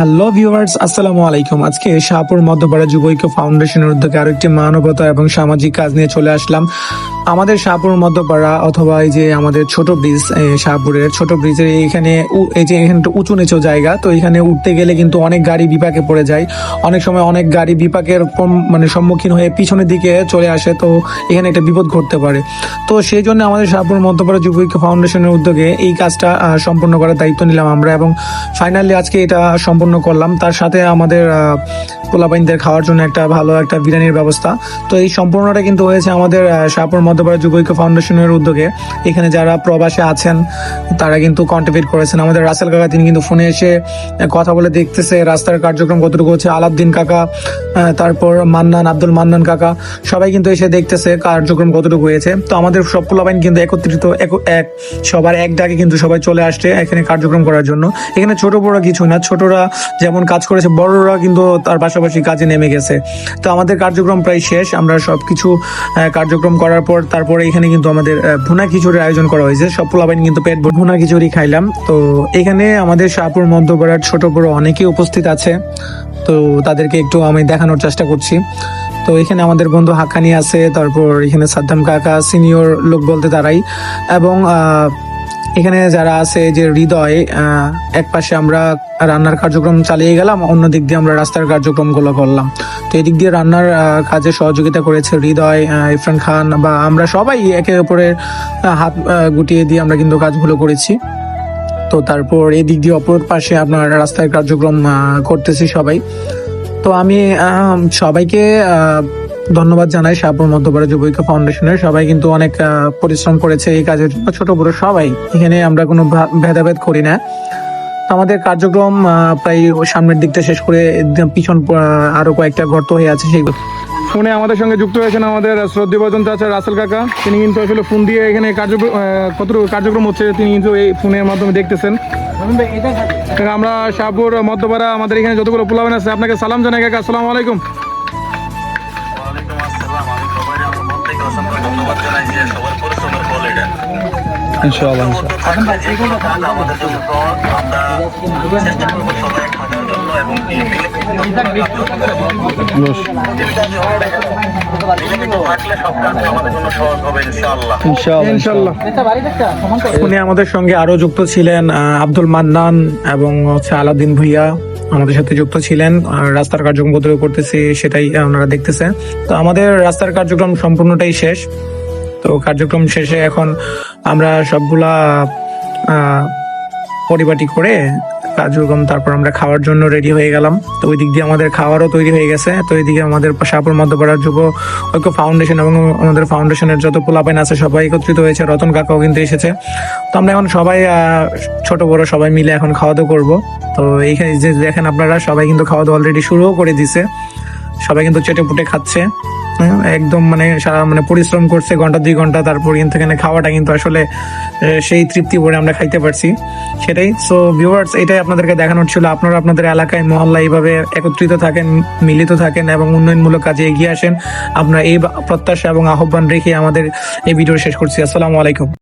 Hello viewers আসসালামু আলাইকুম আজকে শাহপুর মধ্যপাড়া যুব ঐক্য ফাউন্ডেশনের উদ্যোগে আরেকটি মানবতা এবং সামাজিক কাজ নিয়ে চলে আসলাম। আমাদের শাহপুর মধ্যপাড়া অথবা এই যে আমাদের ছোট ব্রিজ শাহপুরের ছোট ব্রিজের এইখানে এই যে এখানে একটু উঁচু নিচু জায়গা, তো এখানে উঠতে গেলে কিন্তু অনেক গাড়ি বিপাকে পড়ে যায়। অনেক সময় অনেক গাড়ি বিপাকের মানে সম্মুখীন হয়ে পিছনের দিকে চলে আসে, তো এখানে একটা বিপদ ঘটতে পারে। তো সেই জন্য আমাদের শাহপুর মধ্যপাড়া যুব ফাউন্ডেশনের উদ্যোগে এই কাজটা সম্পূর্ণ করার দায়িত্ব নিলাম আমরা এবং ফাইনালি আজকে এটা সম্পূর্ণ করলাম। তার সাথে আমাদের পোলাপাইনদের খাওয়ার জন্য একটা ভালো একটা বিরিয়ানির ব্যবস্থা। তো এই সম্পূর্ণটা কিন্তু হয়েছে আমাদের শাহপুর মধ্যপাড়া যুব ঐক্য ফাউন্ডেশনের উদ্যোগে। এখানে যারা প্রবাসে আছেন, তারা কিন্তু কন্ট্রিবিউট করেছেন। আমাদের রাসেল কাকা, তিনি কিন্তু ফোনে এসে কথা বলে দেখতেছে, রাস্তার কার্যক্রম কতটুকু হচ্ছে, আলাউদ্দিন কাকা তারপর মান্নান, আব্দুল মান্নান কাকা, সবাই কিন্তু এসে দেখতেছে কার্যক্রম কতটুকু হয়েছে। তো আমাদের সব পোলাপাইন কিন্তু একত্রিত, এক- সবার এক ডাকে কিন্তু সবাই চলে আসছে এখানে কার্যক্রম করার জন্য। এখানে ছোট বড় কিছু না, ছোটরা যেমন কাজ করেছে, বড়রা কিন্তু তার পাশাপাশি কাজে নেমে গেছে। তো আমাদের কার্যক্রম প্রায় শেষ, আমরা সব কিছু কার্যক্রম করার পর তারপরে এখানে কিন্তু আমাদের ভুনা খিচুড়ির আয়োজন করা হয়েছে। সব পোলাপাইন কিন্তু পেট ভুনা খিচুড়ি খাইলাম। তো এখানে আমাদের শাহপুর মধ্যপাড়ার ছোট বড় অনেকেই উপস্থিত আছে। তো তাদেরকে একটু আমি দেখানোর চেষ্টা করছি। তো এখানে আমাদের বন্ধু হাক্কানি আছে, তারপর এখানে সাদ্দাম কাকা, সিনিয়র লোক বলতে তারাই। এবং এখানে যারা আছে যে হৃদয় এক পাশে আমরা রান্নার কার্যক্রম চালিয়ে গেলাম, অন্য দিক দিয়ে আমরা রাস্তার কার্যক্রমগুলো করলাম। তো এদিক দিয়ে রান্নার কাজে সহযোগিতা করেছে হৃদয় ইরফান খান বা আমরা সবাই একে অপরের হাত গুটিয়ে দিয়ে আমরা কিন্তু কাজগুলো করেছি। তো তারপর এদিক দিয়ে অপর পাশে আপনার রাস্তায় কার্যক্রম করতেছি সবাই। তো আমি সবাইকে ধন্যবাদ জানাই শাহপুর মধ্যপাড়া যুব ঐক্য ফাউন্ডেশনের। সবাই কিন্তু অনেক পরিশ্রম করেছে এই কাজের জন্য। ছোট বড় সবাই। এখানে আমরা কোনো ভেদাভেদ করি না। আমাদের কার্যক্রম প্রায় সামনের দিকটা শেষ করে, পিছন আরও কয়েকটা গর্ত হয়ে আছে, সেই ফোনে আমাদের সঙ্গে যুক্ত হয়েছেন আমাদের শ্রদ্ধেভাজন চাচা রাসেল কাকা। তিনি কিন্তু আসলে ফোন দিয়ে এখানে কার্যক্রম কতটুকু কার্যক্রম হচ্ছে তিনি কিন্তু এই ফোনের মাধ্যমে দেখতেছেন। আমরা শাহপুর মধ্যপাড়া আমাদের এখানে যতগুলো পোলাবেন আছে, আপনাকে সালাম জানাই কাকা। আসসালামু আলাইকুম। ধন্যবাদ জানাই সবার ইনশাআল্লাহ কাজ আমাদের সঙ্গে আরও যুক্ত ছিলেন আহ, আব্দুল মান্নান এবং হচ্ছে আলাউদ্দিন ভুইয়া আমাদের সাথে যুক্ত ছিলেন। রাস্তার কার্যক্রম কত করতেছি সেটাই ওনারা দেখতেছেন তো আমাদের রাস্তার কার্যক্রম সম্পূর্ণটাই শেষ। তো কার্যক্রম শেষে এখন আমরা সবগুলা পরিপাটি করে কার্যক্রম তারপর আমরা খাওয়ার জন্য রেডি হয়ে গেলাম। তো ওই দিক দিয়ে আমাদের খাওয়ারও তৈরি হয়ে গেছে। তো এইদিকে আমাদের শাহপুর মধ্যপাড়ার যুব ঐক্য ফাউন্ডেশন এবং আমাদের ফাউন্ডেশনের যত পোলাপাইন আছে সবাই একত্রিত হয়েছে। রতন কাকাও কিন্তু এসেছে। তো আমরা এখন সবাই ছোট, বড় সবাই মিলে এখন খাওয়া দাওয়া করব। তো এইখানে যে দেখেন আপনারা, সবাই কিন্তু খাওয়া দাওয়া অলরেডি শুরুও করে দিছে। সবাই কিন্তু চেটে পুটে খাচ্ছে। হ্যাঁ, একদম মানে সারা মানে পরিশ্রম করছে ঘণ্টা দুই ঘণ্টা তারপর কিন্তু এখানে খাওয়াটা কিন্তু আসলে সেই তৃপ্তি ভরে আমরা খাইতে পারছি। সেটাই। সো ভিউয়ার্স এটাই আপনাদেরকে দেখানোর ছিল। আপনারা আপনাদের এলাকায় মহল্লা এইভাবে একত্রিত থাকেন মিলিত থাকেন এবং উন্নয়নমূলক কাজে এগিয়ে আসেন। আমরা এই প্রত্যাশা এবং আহ্বান রেখে আমাদের এই ভিডিও শেষ করছি। আসসালামু আলাইকুম।